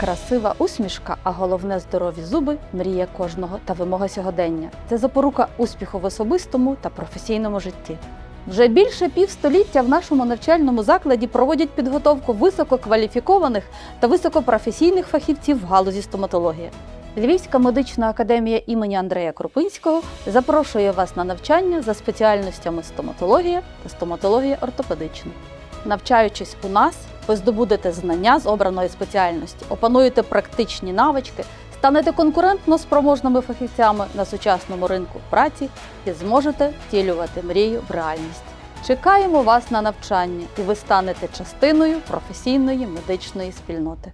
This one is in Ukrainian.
Красива усмішка, а головне здорові зуби мрія кожного та вимога сьогодення. Це запорука успіху в особистому та професійному житті. Вже більше півстоліття в нашому навчальному закладі проводять підготовку висококваліфікованих та високопрофесійних фахівців в галузі стоматології. Львівська медична академія імені Андрея Крупинського запрошує вас на навчання за спеціальностями стоматологія та стоматологія ортопедична. Навчаючись у нас, ви здобудете знання з обраної спеціальності, опануєте практичні навички, станете конкурентно спроможними фахівцями на сучасному ринку праці і зможете втілювати мрію в реальність. Чекаємо вас на навчання, і ви станете частиною професійної медичної спільноти.